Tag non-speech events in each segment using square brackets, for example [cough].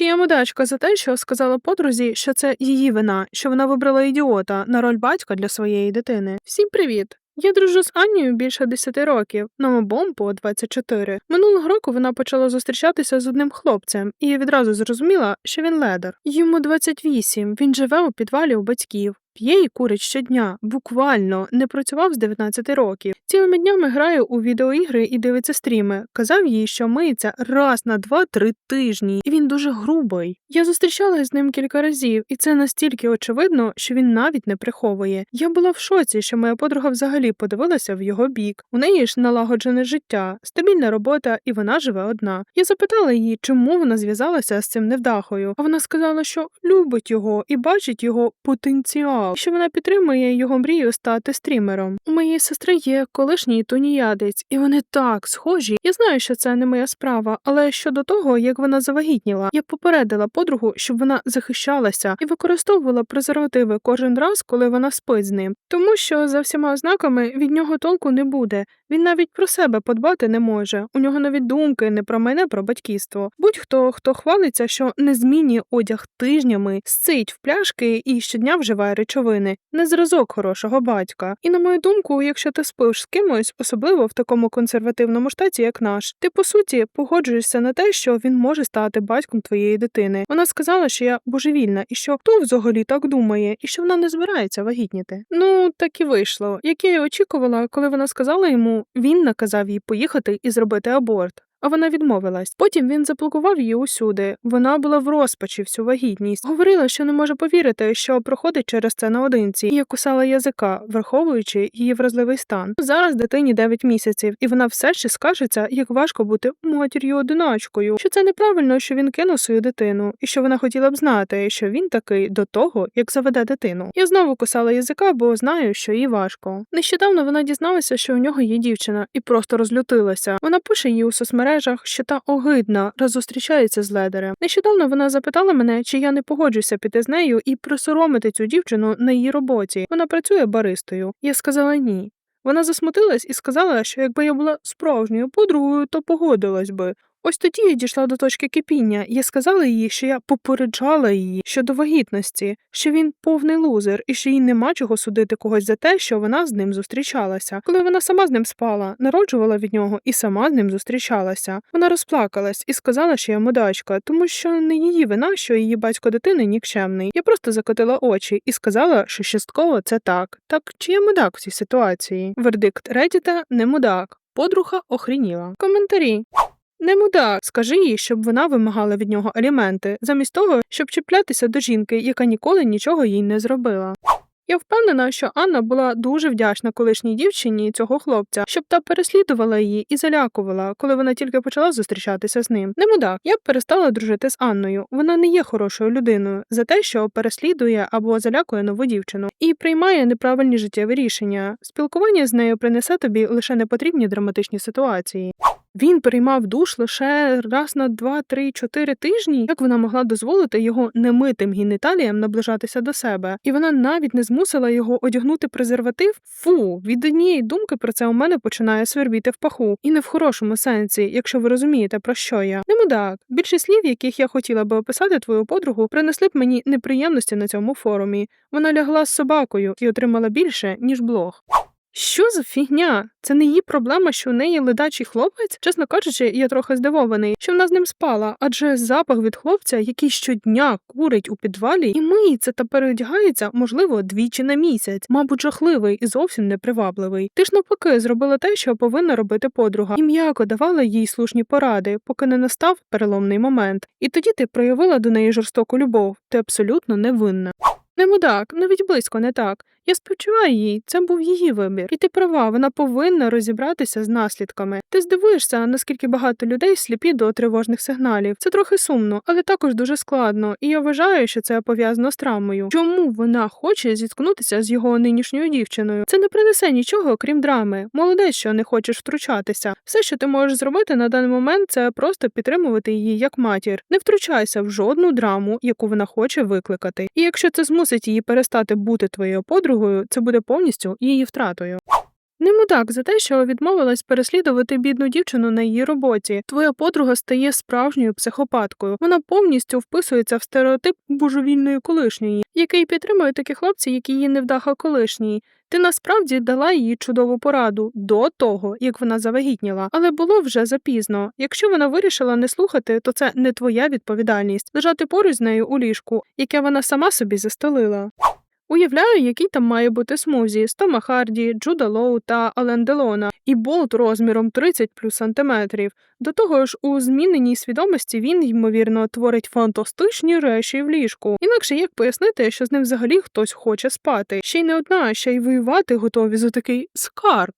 Чия мудачка за те, що сказала подрузі, що це її вина, що вона вибрала ідіота на роль батька для своєї дитини. Всім привіт! Я дружу з Аннією більше 10 років, нам обом по 24. Минулого року вона почала зустрічатися з одним хлопцем, і я відразу зрозуміла, що він ледер. Йому 28, він живе у підвалі у батьків. П'є і курить щодня, буквально не працював з 19 років. Цілими днями грає у відеоігри і дивиться стріми. Казав їй, що миється раз на два-три тижні, і він дуже грубий. Я зустрічалася з ним кілька разів, і це настільки очевидно, що він навіть не приховує. Я була в шоці, що моя подруга взагалі подивилася в його бік. У неї ж налагоджене життя, стабільна робота, і вона живе одна. Я запитала її, чому вона зв'язалася з цим невдахою. А вона сказала, що любить його і бачить його потенціал, що вона підтримує його мрію стати стрімером. У моєї сестри є колишній тоніядець, і вони так схожі. Я знаю, що це не моя справа, але щодо того, як вона завагітніла, я попередила подругу, щоб вона захищалася і використовувала презервативи кожен раз, коли вона спить з ним, тому що за всіма ознаками від нього толку не буде. Він навіть про себе подбати не може. У нього навіть думки не про мене, про батьківство. Будь-хто, хто хвалиться, що не змінює одяг тижнями, сцить в пляшки і щодня вживає речовини, не зразок хорошого батька. І на мою думку, якщо ти спиш з кимось, особливо в такому консервативному штаті, як наш, ти по суті погоджуєшся на те, що він може стати батьком твоєї дитини. Вона сказала, що я божевільна, і що хто взагалі так думає, і що вона не збирається вагітніти. Ну так і вийшло. Як я й очікувала, коли вона сказала йому, він наказав їй поїхати і зробити аборт. А вона відмовилась. Потім він заблокував її усюди. Вона була в розпачі всю вагітність. Говорила, що не може повірити, що проходить через це наодинці, і я кусала язика, враховуючи її вразливий стан. Зараз дитині 9 місяців, і вона все ще скажеться, як важко бути матір'ю одиначкою. Що це неправильно, що він кинув свою дитину, і що вона хотіла б знати, що він такий до того, як заведе дитину. Я знову кусала язика, бо знаю, що їй важко. Нещодавно вона дізналася, що у нього є дівчина, і просто розлютилася. Вона пише їй у соцмережах, що та огидна розустрічається зустрічається з ледерем. Нещодавно вона запитала мене, чи я не погоджуся піти з нею і присоромити цю дівчину на її роботі. Вона працює баристою. Я сказала ні. Вона засмутилась і сказала, що якби я була справжньою подругою, то погодилась би. Ось тоді я дійшла до точки кипіння. Я сказала їй, що я попереджала її щодо вагітності, що він повний лузер, і що їй нема чого судити когось за те, що вона з ним зустрічалася. Коли вона сама з ним спала, народжувала від нього і сама з ним зустрічалася. Вона розплакалась і сказала, що я мудачка, тому що не її вина, що її батько дитини нікчемний. Я просто закотила очі і сказала, що частково це так. Так чи я мудак в цій ситуації? Вердикт Редіта не мудак. Подруга охрініла. Коментарі. Не мудак, скажи їй, щоб вона вимагала від нього аліменти, замість того, щоб чіплятися до жінки, яка ніколи нічого їй не зробила. Я впевнена, що Анна була дуже вдячна колишній дівчині цього хлопця, щоб та переслідувала її і залякувала, коли вона тільки почала зустрічатися з ним. Не мудак, я б перестала дружити з Анною. Вона не є хорошою людиною за те, що переслідує або залякує нову дівчину і приймає неправильні життєві рішення. Спілкування з нею принесе тобі лише непотрібні драматичні ситуації. Він приймав душ лише раз на два, три, чотири тижні. Як вона могла дозволити його немитим геніталіям наближатися до себе? І вона навіть не змусила його одягнути презерватив. Фу, від однієї думки про це у мене починає свербіти в паху, і не в хорошому сенсі, якщо ви розумієте про що я. Не мудак. Більшість слів, яких я хотіла би описати твою подругу, принесли б мені неприємності на цьому форумі. Вона лягла з собакою і отримала більше ніж блог. Що за фігня? Це не її проблема, що у неї ледачий хлопець? Чесно кажучи, я трохи здивований, що вона з ним спала, адже запах від хлопця, який щодня курить у підвалі, і миється та переодягається, можливо, двічі на місяць, мабуть, жахливий і зовсім непривабливий. Ти ж навпаки зробила те, що повинна робити подруга, і м'яко давала їй слушні поради, поки не настав переломний момент. І тоді ти проявила до неї жорстоку любов. Ти абсолютно невинна. Не мудак, навіть близько не так. Я співчуваю їй, це був її вибір. І ти права, вона повинна розібратися з наслідками. Ти здивуєшся, наскільки багато людей сліпі до тривожних сигналів. Це трохи сумно, але також дуже складно. І я вважаю, що це пов'язано з травмою. Чому вона хоче зіткнутися з його нинішньою дівчиною? Це не принесе нічого, крім драми. Молодець, що не хочеш втручатися. Все, що ти можеш зробити на даний момент, це просто підтримувати її як матір. Не втручайся в жодну драму, яку вона хоче викликати. І якщо це змусить її перестати бути твоєю подругою, це буде повністю її втратою. Не мудак за те, що відмовилась переслідувати бідну дівчину на її роботі. Твоя подруга стає справжньою психопаткою. Вона повністю вписується в стереотип божевільної колишньої, який підтримують такі хлопці, як її невдаха колишній. Ти насправді дала їй чудову пораду до того, як вона завагітніла, але було вже запізно. Якщо вона вирішила не слухати, то це не твоя відповідальність лежати поруч з нею у ліжку, яке вона сама собі застелила. Уявляю, який там має бути смузі з Тома Харді, Джуда Лоу та Ален Делона, і болт розміром 30 плюс сантиметрів. До того ж, у зміненій свідомості він, ймовірно, творить фантастичні речі в ліжку. Інакше як пояснити, що з ним взагалі хтось хоче спати, ще й не одна, ще й воювати готові за такий скарб.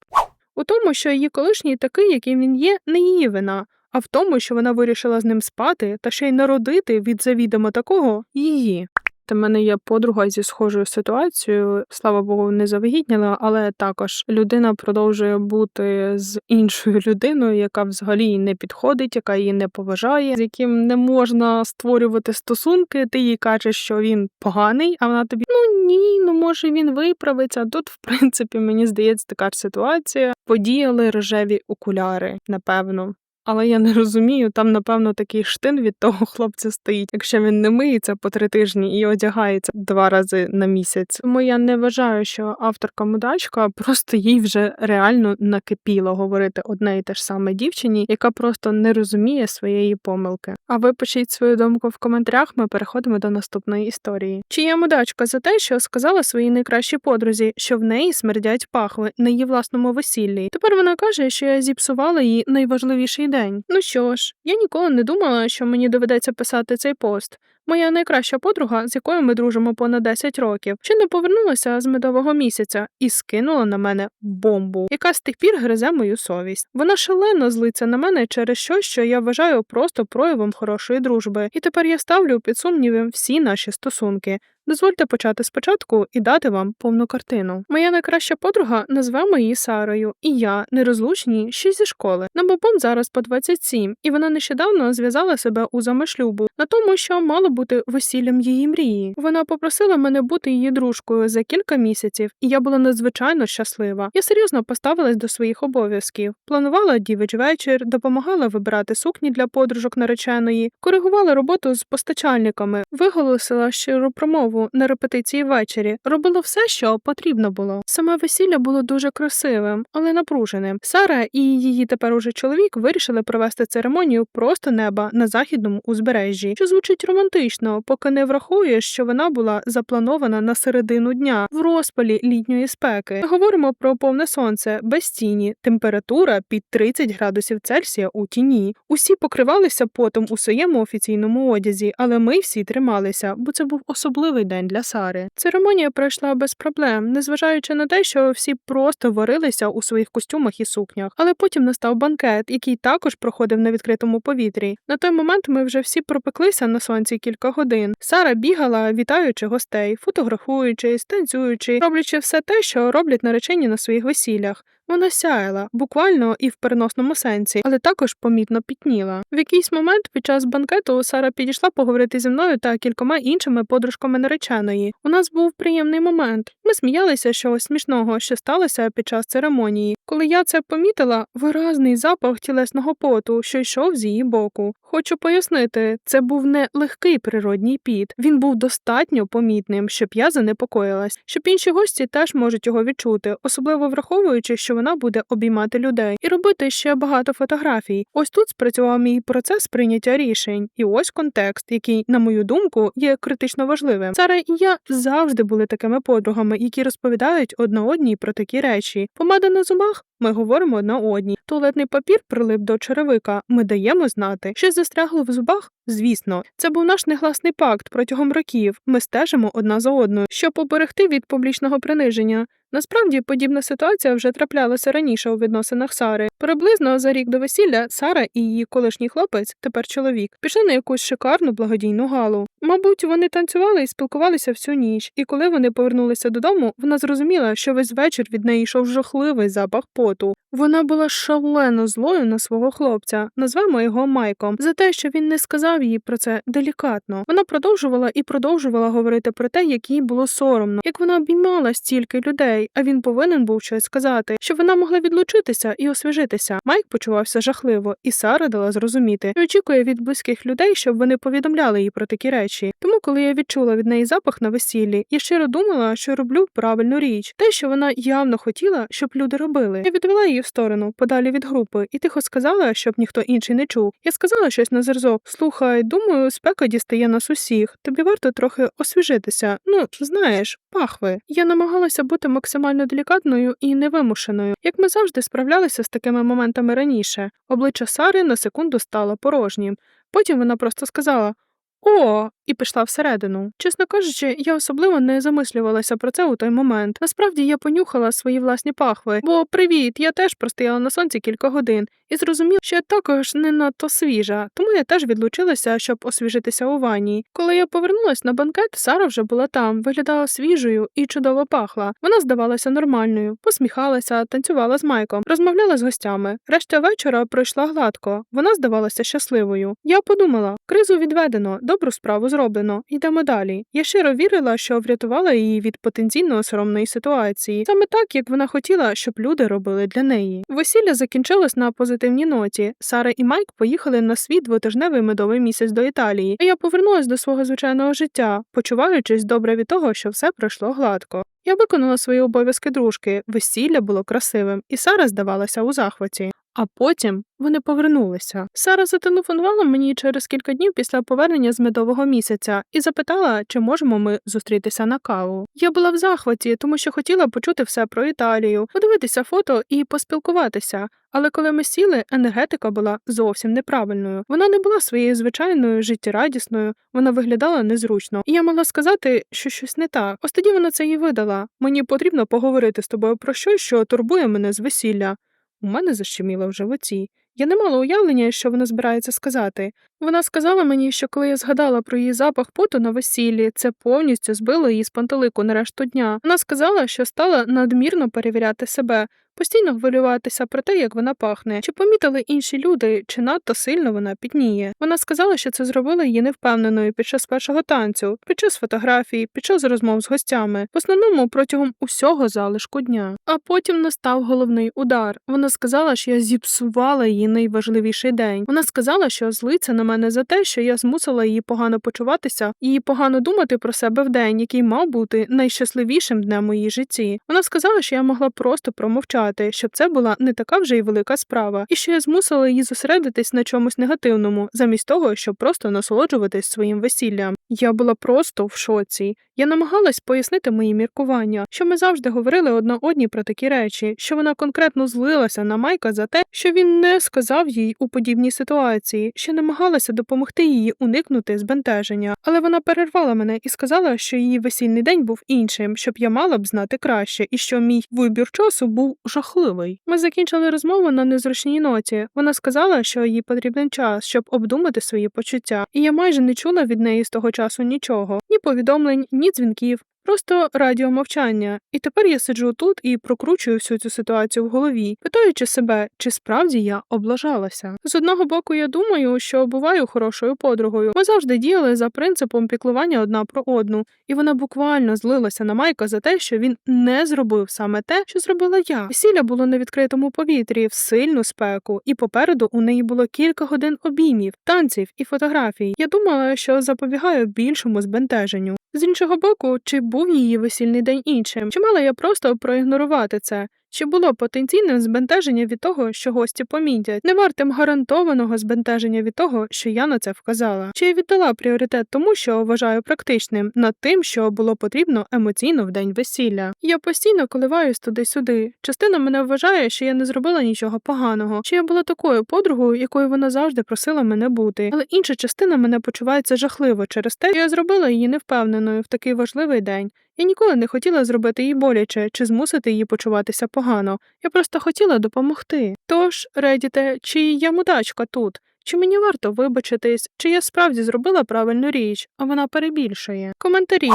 У тому, що її колишній такий, яким він є, не її вина, а в тому, що вона вирішила з ним спати та ще й народити від завідомо такого її. В мене є подруга зі схожою ситуацією, слава Богу, не завагітніла, але також людина продовжує бути з іншою [laughs] людиною, яка взагалі не підходить, яка її не поважає, з яким не можна створювати стосунки. Ти їй кажеш, що він поганий, а вона тобі ну ні, ну може він виправиться. Тут, в принципі, мені здається, така ж ситуація. Подіяли рожеві окуляри, напевно. Але я не розумію, там, напевно, такий штин від того хлопця стоїть, якщо він не миється по три тижні і одягається два рази на місяць. Тому я не вважаю, що авторка мудачка просто їй вже реально накипіло говорити одне і те ж саме дівчині, яка просто не розуміє своєї помилки. А ви пишіть свою думку в коментарях. Ми переходимо до наступної історії. Чи є мудачка за те, що сказала своїй найкращій подрузі, що в неї смердять пахви на її власному весіллі? Тепер вона каже, що я зіпсувала її найважливіший день. Ну що ж, я ніколи не думала, що мені доведеться писати цей пост. Моя найкраща подруга, з якою ми дружимо понад 10 років, ще не повернулася з медового місяця і скинула на мене бомбу, яка з тих пір гризе мою совість. Вона шалено злиться на мене через щось, що я вважаю просто проявом хорошої дружби, і тепер я ставлю під сумніви всі наші стосунки. Дозвольте почати спочатку і дати вам повну картину. Моя найкраща подруга назвемо її Сарою, і я нерозлучні ще зі школи. Нам обом зараз по 27, і вона нещодавно зв'язала себе у замишлюбу на тому, що мало бути весіллям її мрії. Вона попросила мене бути її дружкою за кілька місяців, і я була надзвичайно щаслива. Я серйозно поставилась до своїх обов'язків, планувала дівич вечір, допомагала вибирати сукні для подружок нареченої, коригувала роботу з постачальниками, виголосила щиру промову на репетиції ввечері, робила все, що потрібно було. Саме весілля було дуже красивим, але напруженим. Сара і її тепер уже чоловік вирішили провести церемонію просто неба на західному узбережжі, що звучить романтично, поки не врахуєш, що вона була запланована на середину дня в розпалі літньої спеки. Ми говоримо про повне сонце без тіні, температура під 30 градусів Цельсія у тіні. Усі покривалися потом у своєму офіційному одязі, але ми всі трималися, бо це був особливий день для Сари. Церемонія пройшла без проблем, незважаючи на те, що всі просто варилися у своїх костюмах і сукнях. Але потім настав банкет, який також проходив на відкритому повітрі. На той момент ми вже всі пропеклися на сонці кілька годин. Сара бігала, вітаючи гостей, фотографуючись, танцюючи, роблячи все те, що роблять наречені на своїх весіллях. Вона сяяла, буквально і в переносному сенсі, але також помітно пітніла. В якийсь момент під час банкету Сара підійшла поговорити зі мною та кількома іншими подружками нареченої. У нас був приємний момент. Ми сміялися чогось смішного, що сталося під час церемонії. Коли я це помітила, виразний запах тілесного поту, що йшов з її боку. Хочу пояснити, це був не легкий природній піт. Він був достатньо помітним, щоб я занепокоїлась, щоб інші гості теж можуть його відчути, особливо враховуючи, що вона буде обіймати людей і робити ще багато фотографій. Ось тут спрацював мій процес прийняття рішень, і ось контекст, який, на мою думку, є критично важливим. Сара і я завжди були такими подругами, які розповідають одна одній про такі речі. Помада на зубах. Ми говоримо одна одній. Туалетний папір прилип до черевика. Ми даємо знати, що застрягло в зубах. Звісно, це був наш негласний пакт протягом років. Ми стежимо одна за одною, щоб поберегти від публічного приниження. Насправді подібна ситуація вже траплялася раніше у відносинах Сари. Приблизно за рік до весілля Сара і її колишній хлопець, тепер чоловік, пішли на якусь шикарну благодійну галу. Мабуть, вони танцювали і спілкувалися всю ніч, і коли вони повернулися додому, вона зрозуміла, що весь вечір від неї йшов жахливий запах поту. Вона була шалено злою на свого хлопця, назвемо його Майком, за те, що він не сказав їй про це делікатно. Вона продовжувала і продовжувала говорити про те, як їй було соромно, як вона обіймала стільки людей, а він повинен був щось сказати, щоб вона могла відлучитися і освіжитися. Майк почувався жахливо, і Сара дала зрозуміти, що очікує від близьких людей, щоб вони повідомляли їй про такі речі. Тому, коли я відчула від неї запах на весіллі, я щиро думала, що роблю правильну річ, те, що вона явно хотіла, щоб люди робили. Я відвела її в сторону, подалі від групи, і тихо сказала, щоб ніхто інший не чув. Я сказала щось на зразок. Слухай, думаю, спека дістає нас усіх. Тобі варто трохи освіжитися. Ну, знаєш, пахви. Я намагалася бути максимально делікатною і невимушеною, як ми завжди справлялися з такими моментами раніше. Обличчя Сари на секунду стало порожнім. Потім вона просто сказала. О, і пішла всередину. Чесно кажучи, я особливо не замислювалася про це у той момент. Насправді я понюхала свої власні пахви, бо привіт, я теж простояла на сонці кілька годин і зрозуміла, що я також не надто свіжа, тому я теж відлучилася, щоб освіжитися у ванні. Коли я повернулась на банкет, Сара вже була там, виглядала свіжою і чудово пахла. Вона здавалася нормальною, посміхалася, танцювала з Майком, розмовляла з гостями. Решта вечора пройшла гладко. Вона здавалася щасливою. Я подумала, кризу відведено, добру справу зроблено. Йдемо далі. Я щиро вірила, що врятувала її від потенційно соромної ситуації, саме так, як вона хотіла, щоб люди робили для неї. Весілля закінчилось на позитивній ноті. Сара і Майк поїхали на свій двотижневий медовий місяць до Італії, а я повернулась до свого звичайного життя, почуваючись добре від того, що все пройшло гладко. Я виконала свої обов'язки дружки, весілля було красивим, і Сара здавалася у захваті. А потім вони повернулися. Сара зателефонувала мені через кілька днів після повернення з медового місяця і запитала, чи можемо ми зустрітися на каву. Я була в захваті, тому що хотіла почути все про Італію, подивитися фото і поспілкуватися. Але коли ми сіли, енергетика була зовсім неправильною. Вона не була своєю звичайною життєрадісною, вона виглядала незручно. І я могла сказати, що щось не так. Ось тоді вона це і видала. Мені потрібно поговорити з тобою про щось, що турбує мене з весілля. У мене защеміло в животі. Я не мала уявлення, що вона збирається сказати. Вона сказала мені, що коли я згадала про її запах поту на весіллі, це повністю збило її з пантелику на решту дня. Вона сказала, що стала надмірно перевіряти себе, постійно хвилюватися про те, як вона пахне, чи помітили інші люди, чи надто сильно вона пітніє. Вона сказала, що це зробило її невпевненою під час першого танцю, під час фотографій, під час розмов з гостями, в основному протягом усього залишку дня. А потім настав головний удар. Вона сказала, що я зіпсувала її найважливіший день. Вона сказала, що злиться на мене за те, що я змусила її погано почуватися і погано думати про себе в день, який мав бути найщасливішим днем її житті. Вона сказала, що я могла просто промовчати, щоб це була не така вже й велика справа, і що я змусила її зосередитись на чомусь негативному, замість того, щоб просто насолоджуватись своїм весіллям. Я була просто в шоці. Я намагалась пояснити мої міркування, що ми завжди говорили одна одній про такі речі, що вона конкретно злилася на Майка за те, що він не сказав їй у подібній ситуації, що намагалася допомогти їй уникнути збентеження, але вона перервала мене і сказала, що її весільний день був іншим, щоб я мала б знати краще, і що мій вибір часу був жахливий. Ми закінчили розмову на незручній ноті. Вона сказала, що їй потрібен час, щоб обдумати свої почуття, і я майже не чула від неї з того часу нічого, ні повідомлень, ні дзвінків. Просто радіомовчання. І тепер я сиджу тут і прокручую всю цю ситуацію в голові, питаючи себе, чи справді я облажалася. З одного боку, я думаю, що буваю хорошою подругою. Ми завжди діяли за принципом піклування одна про одну, і вона буквально злилася на Майка за те, що він не зробив саме те, що зробила я. Весілля було на відкритому повітрі, в сильну спеку, і попереду у неї було кілька годин обіймів, танців і фотографій. Я думала, що запобігаю більшому збентеженню. З іншого боку, чи був її весільний день іншим? Чи мала я просто проігнорувати це? Чи було потенційним збентеження від того, що гості помітять, не вартим гарантованого збентеження від того, що я на це вказала? Чи я віддала пріоритет тому, що вважаю практичним, над тим, що було потрібно емоційно в день весілля? Я постійно коливаюсь туди-сюди. Частина мене вважає, що я не зробила нічого поганого, чи я була такою подругою, якою вона завжди просила мене бути. Але інша частина мене почувається жахливо через те, що я зробила її невпевненою в такий важливий день. Я ніколи не хотіла зробити їй боляче чи змусити її почуватися погано. Я просто хотіла допомогти. Тож, Редіте, чи я мудачка тут? Чи мені варто вибачитись, чи я справді зробила правильну річ, а вона перебільшує? Коментарі.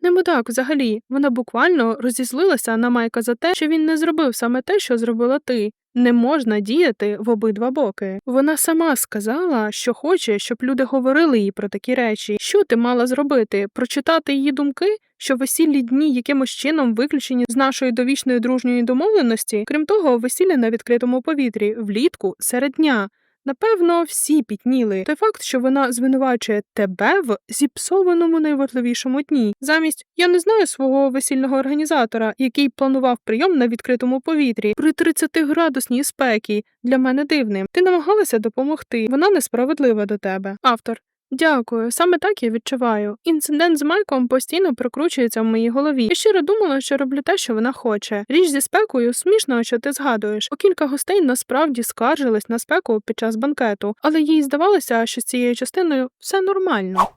Не мудак взагалі. Вона буквально розізлилася на Майка за те, що він не зробив саме те, що зробила ти. Не можна діяти в обидва боки. Вона сама сказала, що хоче, щоб люди говорили їй про такі речі. Що ти мала зробити? Прочитати її думки, що весільні дні якимось чином виключені з нашої довічної дружньої домовленості? Крім того, весілля на відкритому повітрі влітку серед дня. Напевно, всі пітніли. Той факт, що вона звинувачує тебе в зіпсованому найважливішому дні. Замість я не знаю свого весільного організатора, який планував прийом на відкритому повітрі при 30-градусній спекі. Для мене дивним. Ти намагалася допомогти. Вона несправедлива до тебе. Автор. Дякую, саме так я відчуваю. Інцидент з Майком постійно прокручується в моїй голові. Я щиро думала, що роблю те, що вона хоче. Річ зі спекою смішно, що ти згадуєш. У кілька гостей насправді скаржились на спеку під час банкету, але їй здавалося, що з цією частиною все нормально.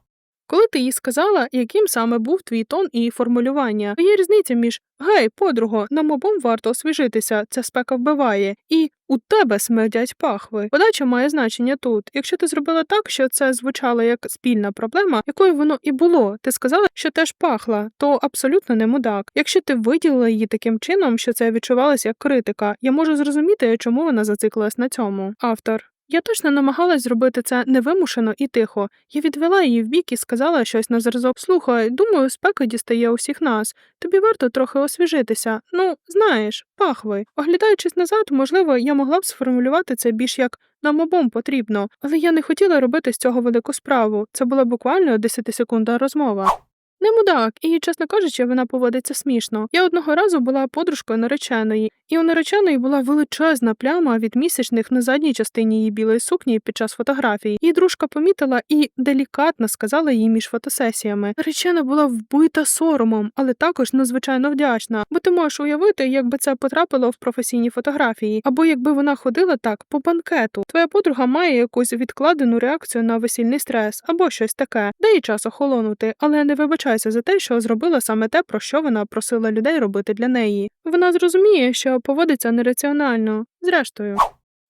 Коли ти їй сказала, яким саме був твій тон і формулювання, є різниця між гей, подруго, нам обом варто освіжитися, ця спека вбиває, і у тебе смердять пахви. Подача має значення тут. Якщо ти зробила так, що це звучало як спільна проблема, якою воно і було, ти сказала, що теж пахла, то абсолютно не мудак. Якщо ти виділила її таким чином, що це відчувалося як критика, я можу зрозуміти, чому вона зациклилась на цьому. Автор. Я точно намагалась зробити це невимушено і тихо. Я відвела її вбік і сказала щось на зразок. Слухай, думаю, спека дістає усіх нас. Тобі варто трохи освіжитися. Ну, знаєш, пахви. Оглядаючись назад, можливо, я могла б сформулювати це більш як нам обом потрібно, але я не хотіла робити з цього велику справу. Це була буквально 10-секундна розмова. Не мудак, і, чесно кажучи, вона поводиться смішно. Я одного разу була подружкою нареченої, і у нареченої була величезна пляма від місячних на задній частині її білої сукні під час фотографії. Її дружка помітила і делікатно сказала їй між фотосесіями. Наречена була вбита соромом, але також надзвичайно вдячна. Бо ти можеш уявити, якби це потрапило в професійні фотографії, або якби вона ходила так по банкету. Твоя подруга має якусь відкладену реакцію на весільний стрес або щось таке. Їй час охолонути, але не вибачайся за те, що зробила саме те, про що вона просила людей робити для неї. Вона зрозуміє, що поводиться нераціонально. Зрештою.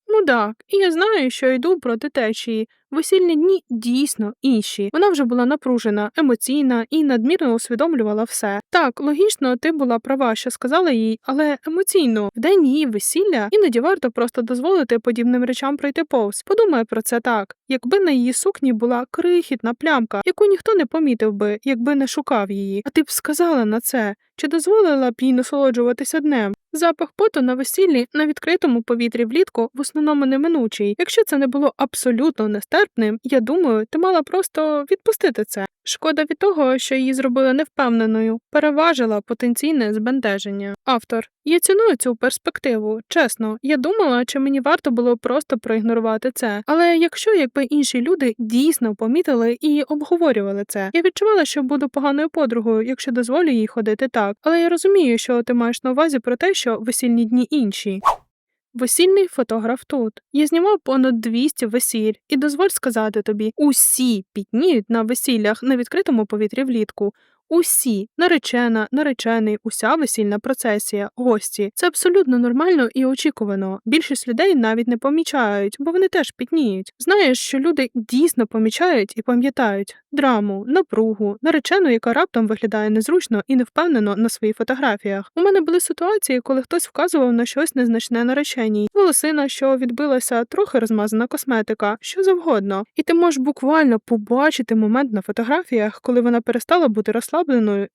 Мудак, і я знаю, що йду проти течії. Весільні дні дійсно інші. Вона вже була напружена, емоційна і надмірно усвідомлювала все. Так, логічно, ти була права, що сказала їй, але емоційно, в день її весілля іноді варто просто дозволити подібним речам пройти повз. Подумай про це так, якби на її сукні була крихітна плямка, яку ніхто не помітив би, якби не шукав її. А ти б сказала на це, чи дозволила б їй насолоджуватися днем? Запах поту на весіллі на відкритому повітрі влітку в основному неминучий. Якщо це не було абсолютно нестерпним, я думаю, ти мала просто відпустити це. Шкода від того, що її зробили невпевненою, переважила потенційне збентеження. Автор. Я ціную цю перспективу. Чесно, я думала, чи мені варто було просто проігнорувати це. Але якщо якби інші люди дійсно помітили і обговорювали це, я відчувала, що буду поганою подругою, якщо дозволю їй ходити так. Але я розумію, що ти маєш на увазі про те, що весільні дні інші. Весільний фотограф тут. Я знімав понад 200 весіль, і дозволь сказати тобі, усі пітніють на весіллях на відкритому повітрі влітку. Усі наречена, наречений, уся весільна процесія, гості. Це абсолютно нормально і очікувано. Більшість людей навіть не помічають, бо вони теж пітніють. Знаєш, що люди дійсно помічають і пам'ятають драму, напругу, наречену, яка раптом виглядає незручно і невпевнено на своїх фотографіях. У мене були ситуації, коли хтось вказував на щось незначне нареченій, волосина, що відбилася, трохи розмазана косметика, що завгодно. І ти можеш буквально побачити момент на фотографіях, коли вона перестала бути розслабленою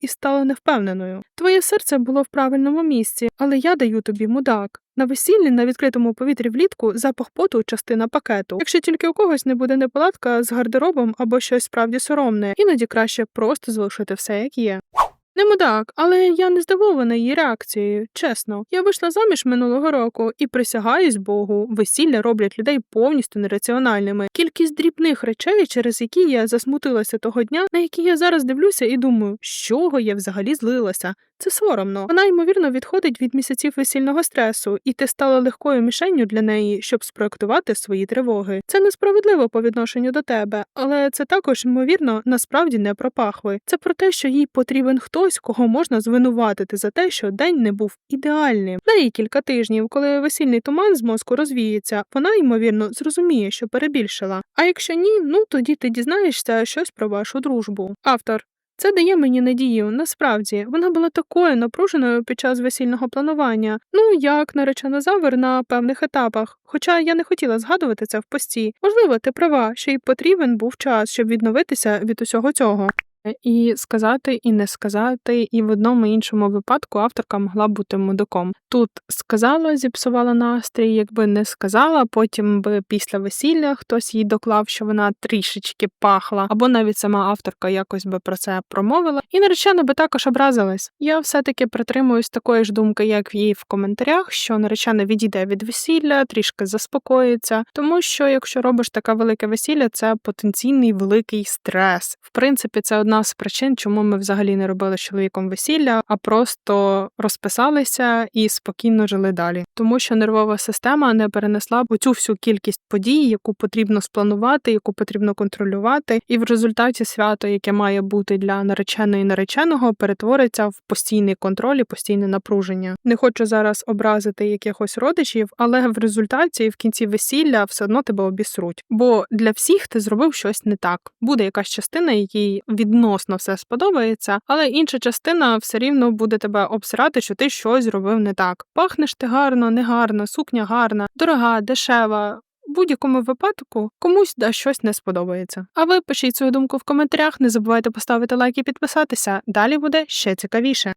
і стала невпевненою. Твоє серце було в правильному місці, але я даю тобі мудак. На весіллі на відкритому повітрі влітку запах поту частина пакету. Якщо тільки у когось не буде неполадка з гардеробом або щось справді соромне, іноді краще просто залишити все як є. Не мудак, але я не здивована її реакцією. Чесно, я вийшла заміж минулого року і присягаюсь Богу, весілля роблять людей повністю нераціональними. Кількість дрібних речей, через які я засмутилася того дня, на які я зараз дивлюся і думаю, з чого я взагалі злилася. Це соромно. Вона ймовірно відходить від місяців весільного стресу, і ти стала легкою мішенню для неї, щоб спроектувати свої тривоги. Це несправедливо по відношенню до тебе, але це також ймовірно насправді не про пахви. Це про те, що їй потрібен хтось, кого можна звинуватити за те, що день не був ідеальним. Їй кілька тижнів, коли весільний туман з мозку розвіється, вона ймовірно зрозуміє, що перебільшила. А якщо ні, ну тоді ти дізнаєшся щось про вашу дружбу. Автор. Це дає мені надію. Насправді вона була такою напруженою під час весільного планування. Ну як наречена завер на певних етапах. Хоча я не хотіла згадувати це в пості. Можливо, ти права, що й потрібен був час, щоб відновитися від усього цього. І сказати, і не сказати, і в одному і іншому випадку авторка могла бути мудаком. Тут сказала, зіпсувала настрій, якби не сказала, потім би після весілля хтось їй доклав, що вона трішечки пахла, або навіть сама авторка якось би про це промовила, і наречена би також образилась. Я все-таки притримуюсь такої ж думки, як в її в коментарях, що наречена відійде від весілля, трішки заспокоїться, тому що якщо робиш таке велике весілля, це потенційний великий стрес. В принципі, це одна з причин, чому ми взагалі не робили з чоловіком весілля, а просто розписалися і спокійно жили далі, тому що нервова система не перенесла б цю всю кількість подій, яку потрібно спланувати, яку потрібно контролювати, і в результаті свято, яке має бути для нареченої нареченого, перетвориться в постійний контроль і постійне напруження. Не хочу зараз образити якихось родичів, але в результаті в кінці весілля все одно тебе обісруть. Бо для всіх ти зробив щось не так. Буде якась частина, якій відносно все сподобається, але інша частина все рівно буде тебе обсирати, що ти щось зробив не так. Пахнеш ти гарно, негарно, сукня гарна, дорога, дешева. В будь-якому випадку комусь да щось не сподобається. А ви пишіть свою думку в коментарях, не забувайте поставити лайк і підписатися. Далі буде ще цікавіше.